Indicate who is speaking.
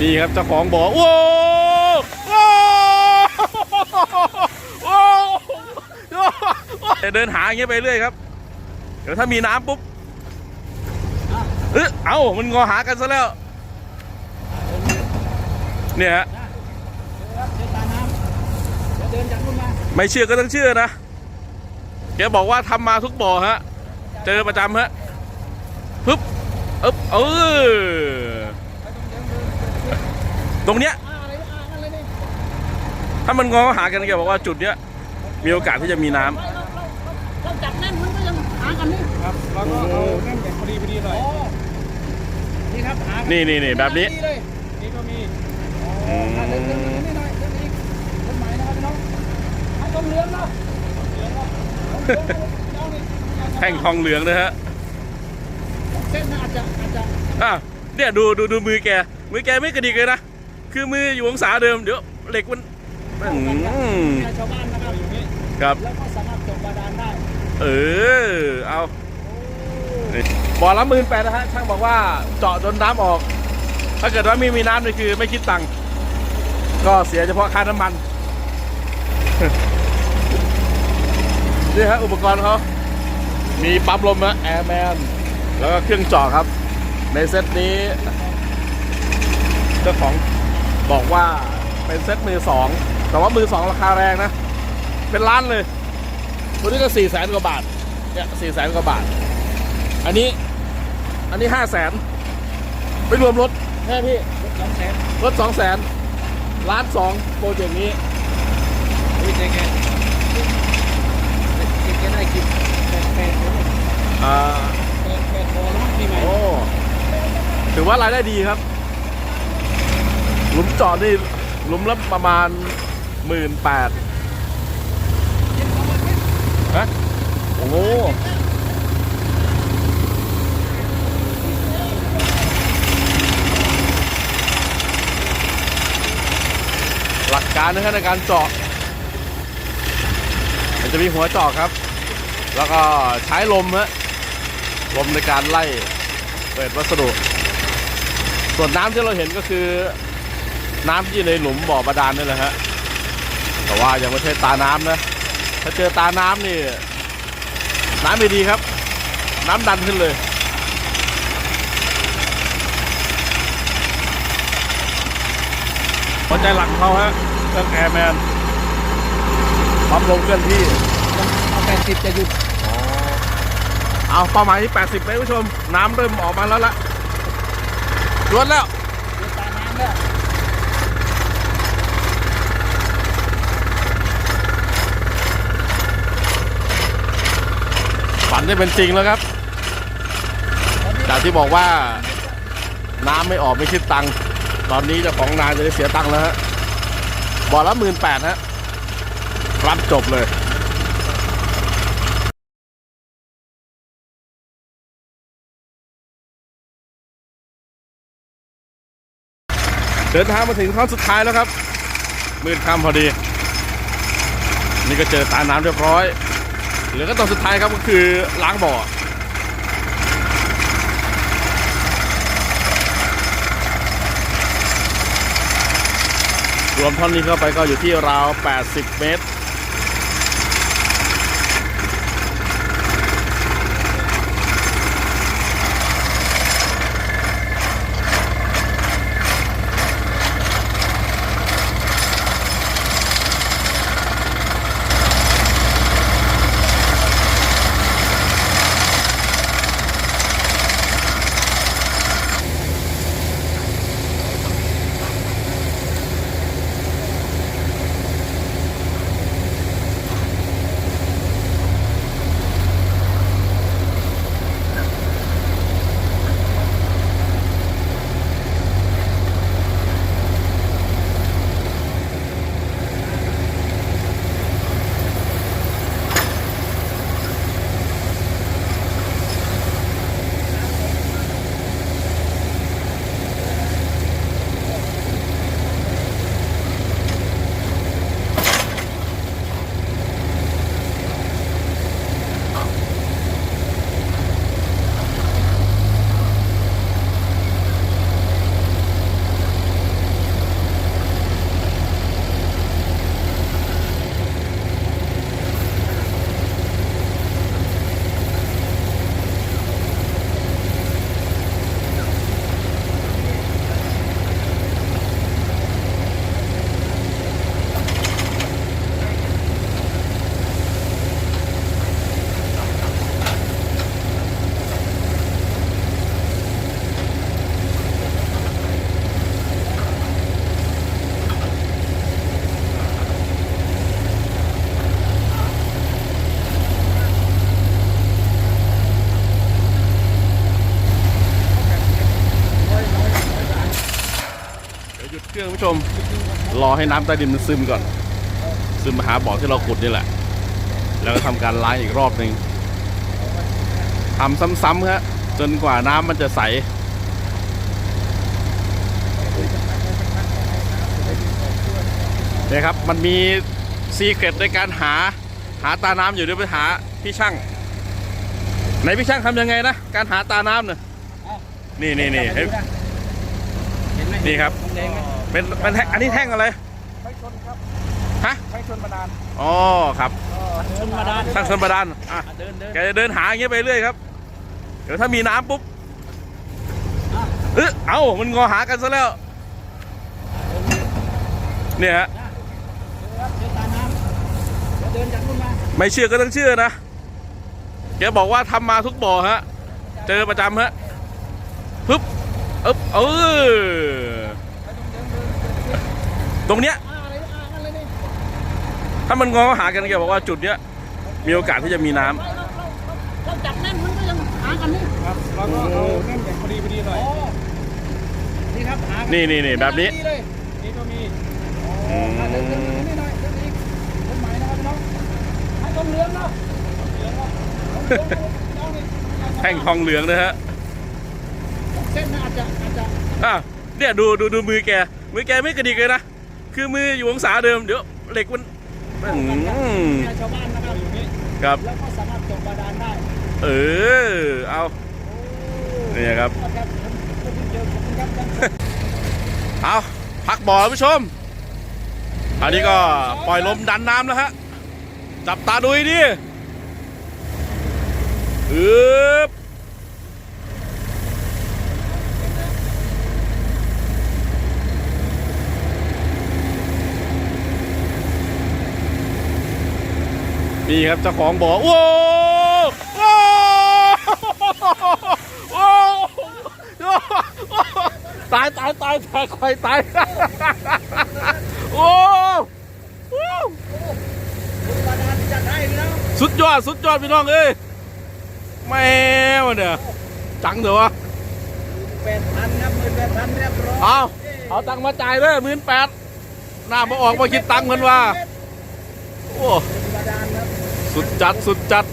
Speaker 1: นี่ครับเจ้าของบ่อโว้โว้โว้เดินหาอย่างเงี้ยไปเรื่อยครับ เดี๋ยวถ้ามีน้ำปุ๊บเออเอ้ามันงอหากันซะแล้ว เนี่ยฮะไม่เชื่อก็ต้องเชื่อนะแกบอกว่าทำมาทุกบ่อฮะ เจอประจำฮะปึ๊บอึ๊บเออ ตรงเนี้ย
Speaker 2: อ่าอะไรอ่าอะไรนี่
Speaker 1: ถ้ามันงอหากันแกบอกว่าจุดเนี้ยมีโอกาสที่จะมีน้ำ
Speaker 2: เราเราเราเราจับแน่นมันก็ยังหากันนี่
Speaker 3: ครับแล้วก็เอาแน่นแบบพอดีพอดีหน่อย
Speaker 2: อ๋อนี่ครับหากั
Speaker 1: นี่นี่นี่แบบนี้
Speaker 2: เลย
Speaker 3: นี่ก็มี
Speaker 1: อืม
Speaker 2: อ่าเดินเดินเดินนี่หน่อยเดินอีกเดินใหม่นะครับพี่น้องให้ต้นเรือนเนาะเรือนเนาะเอาเรือนเอานี่
Speaker 1: แท่งทองเหลืองนะฮะ
Speaker 2: เส้นน่ะอาจจะอาจจะ
Speaker 1: อะเนี่ยดูดูดูมือแกมือแกไม่กระดิกเลยนะ คือมืออยู่องศาเดิมเดี๋ยวเหล็กมันอืม
Speaker 2: ชาวบ้านนะครับอยู่นี่
Speaker 1: ครับ
Speaker 2: แล้วก็สามารถจบบาดาลได้
Speaker 1: เออเอาบ่อละหมื่นแปดนะฮะช่างบอกว่าเจาะจนน้ำออก ถ้าเกิดว่าไม่มีน้ำนี่คือไม่คิดตังค์ก็เสียเฉพาะค่าน้ำมันนี่ฮะอุปกรณ์เขามีปั๊มลมนะแอร์แมนแล้วก็เครื่องเจาะครับ ในเซตนี้เจ้าของ บอกว่าเป็นเซตมือสองแต่ว่ามือสองราคาแรงนะ เป็นล้านเลยตัวนี้ก็สี่แสนกว่าบาทเนี่ยสี่แสนกว่าบาท อันนี้ อันนี้ห้าแสนไม่รวมรถแค่พี่
Speaker 2: สองแสน
Speaker 1: รถสองแสนล้านสองโปรเจกต์นี้
Speaker 2: นี่เจ๊แกเจ๊แกได้กินแปดแปดโล
Speaker 1: อ่า
Speaker 2: แปดแปดโลแล้วมั้งปีใหม่
Speaker 1: โอ้ถือว่ารายได้ดีครับ หลุมจอดนี่หลุมละประมาณหมื่นแปดฮะโอ้โหหลักการนะครับในการเจาะ มันจะมีหัวเจาะครับ แล้วก็ใช้ลมฮะลมในการไล่เปิดวัสดุ ส่วนน้ำที่เราเห็นก็คือ น้ำที่อยู่ในหลุมบ่อบาดาลนี่แหละฮะแต่ว่ายังไม่ใช่ตาน้ำนะถ้าเจอตาน้ำนี่น้ำไม่ดีครับ น้ำดันขึ้นเลยหัวใจหลักของเขาฮะเครื่องแอร์แมนปั๊มลมเคลื่อนที่
Speaker 2: เอาแปดสิบจะหยุด
Speaker 1: เอาเป้าหมายที่ 80ไหมผู้ชม น้ำเริ่มออกมาแล้วละรวนแล้ว
Speaker 2: เดินตามน้ำแล้ว
Speaker 1: ฝันได้เป็นจริงแล้วครับ จากที่บอกว่าน้ำไม่ออกไม่คิดตังค์ตอนนี้เจ้าของนาจะได้เสียตังค์แล้วฮะบ่อละหมื่นแปดฮะรับจบเลยเดินทางมาถึงท่อนสุดท้ายแล้วครับ มืดค่ำพอดี นี่ก็เจอตาน้ำเรียบร้อย เหลือก็ตอนสุดท้ายครับก็คือล้างบ่อรวมท่อนนี้เข้าไปก็อยู่ที่ราว 80 เมตร ผู้ชม รอให้น้ำใต้ดินมันซึมก่อน ซึมมาหาบ่อที่เราขุดนี่แหละ แล้วก็ทำการล้างอีกรอบหนึ่งทำซ้ำๆครับจนกว่าน้ำมันจะใสเนี่ยครับ มันมีซีเกตในการหาหาตาน้ำอยู่เดี๋ยวไปหาพี่ช่างไหนพี่ช่างทำยังไงนะ การหาตาน้ำเนี่ยนี่นี่นี่เห็น
Speaker 2: เห็นไหม
Speaker 1: นี่ครับ
Speaker 2: แดงไหม
Speaker 1: เป็นเป็นแท่งอันนี้แท่งอะไร
Speaker 3: ไฟชนครับ
Speaker 1: ฮะ
Speaker 3: ไฟชนประดาน
Speaker 1: อ๋อครับ
Speaker 2: ชนมาดาน
Speaker 1: ช่างชนประดานอะ
Speaker 2: เดินเดิน
Speaker 1: แกจะเดินหาอย่างเงี้ยไปเรื่อยครับ เดี๋ยวถ้ามีน้ำปุ๊บเออเอ้ามันงอหากันซะแล้ว เนี่ยฮะ
Speaker 2: ครับเดินตามน้ำเดี๋ยวเดินจากนู่นมา
Speaker 1: ไม่เชื่อก็ต้องเชื่อนะแกบอกว่าทำมาทุกบ่อฮะ เจอประจำฮะปึ๊บอึ๊บเออ ตรงเนี้ย
Speaker 2: อ่าอะไรอ่าอะไรนี่
Speaker 1: ถ้ามันงอหากันแกบอกว่าจุดเนี้ยมีโอกาสที่จะมีน้ำ
Speaker 2: เราเราเราจับแน่นมันก็ยังหากันนี่
Speaker 3: ครับแล้วก็เอาแน่นแบบพอดีพอดีหน่อย
Speaker 2: อ๋อนี่ครับหากั
Speaker 1: นี่นี่นี่แบบนี้
Speaker 2: เลย
Speaker 3: นี่ก็มี
Speaker 1: อืม
Speaker 2: อ่าเดินเดินเดินนี่หน่อยเดินอีกต้นไม้นะครับพี่น้องให้ต้นเหลืองเนาะเหลืองเนาะต้นเหลืองเนาะนี่
Speaker 1: แท่งทองเหลืองนะฮะ
Speaker 2: เส้นน่ะอาจจะอาจจะ
Speaker 1: อะเนี่ยดูดูดูมือแกมือแกไม่กระดิกเลยนะ คือมืออยู่องศาเดิมเดี๋ยวเหล็กมันอืม
Speaker 2: ชาวบ้านนะครับ
Speaker 3: อยู่นี่
Speaker 1: ครับ
Speaker 2: แล้วก็สามารถจบบาดาลได้
Speaker 1: เออ เอาเนี่ยครับ
Speaker 2: เอา
Speaker 1: พักบ่อผู้ชม อันนี้ก็ปล่อยลมดันน้ำแล้วฮะ จับตาดูดิอึ๊บ นี่ครับเจ้าของบ่อโว้วโว้วโว้วโว้วตายตายตายตายควายตายโอ้โอ้
Speaker 2: บาดาลจัดให้พี่น้อง
Speaker 1: สุดยอดสุดยอดพี่น้องเอ้ยแม่วะเนี่ยจังเถอะวะ
Speaker 2: แปดพันครับหมื่นแปดพันเรียบร้อย
Speaker 1: เอาเอาตังค์มาจ่ายเลยหมื่นแปดหน้ามาออกมาคิดตังค์กันว่าโอ้
Speaker 2: บาดาลครับ
Speaker 1: สุดจัด สุดจัด